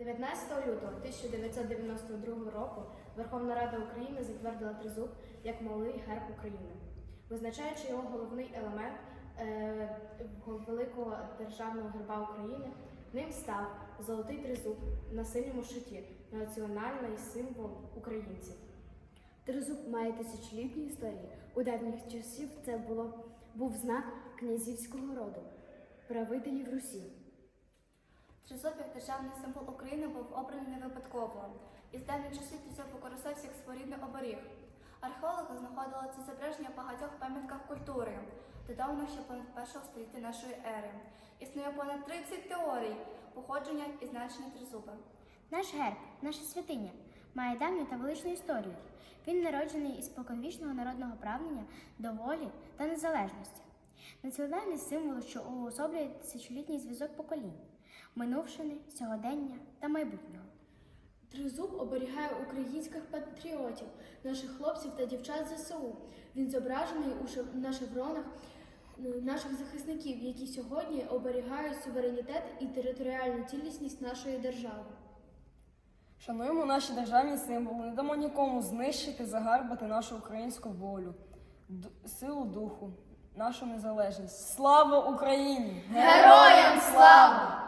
19 лютого 1992 року Верховна Рада України затвердила тризуб як малий герб України, визначаючи його головний елемент е, великого державного герба України. Ним став золотий тризуб на синьому щиті, національний символ українців. Тризуб має тисячолітню історію. У давніх часів це було, був знак князівського роду, правителів Русі. Тризуб як державний символ України був обраний не випадково. Із давніх часів тризуб використовувався як своєрідний оберіг. Археологи знаходили це зображення в багатьох пам'ятках культури, додавно ще понад першого століття нашої ери. Існує понад 30 теорій походження і значення тризуба. Наш герб, наша святиня, має давню та величну історію. Він народжений із споконвічного народного прагнення до волі та незалежності. Національний символ, що уособлює тисячолітній зв'язок поколінь, минувшини, сьогодення та майбутнього. Тризуб оберігає українських патріотів, наших хлопців та дівчат ЗСУ. Він зображений у на шевронах е, наших захисників, які сьогодні оберігають суверенітет і територіальну цілісність нашої держави. Шануємо наші державні символи, не дамо нікому знищити, загарбати нашу українську волю, силу духу, нашу незалежність. Слава Україні! Героям слава!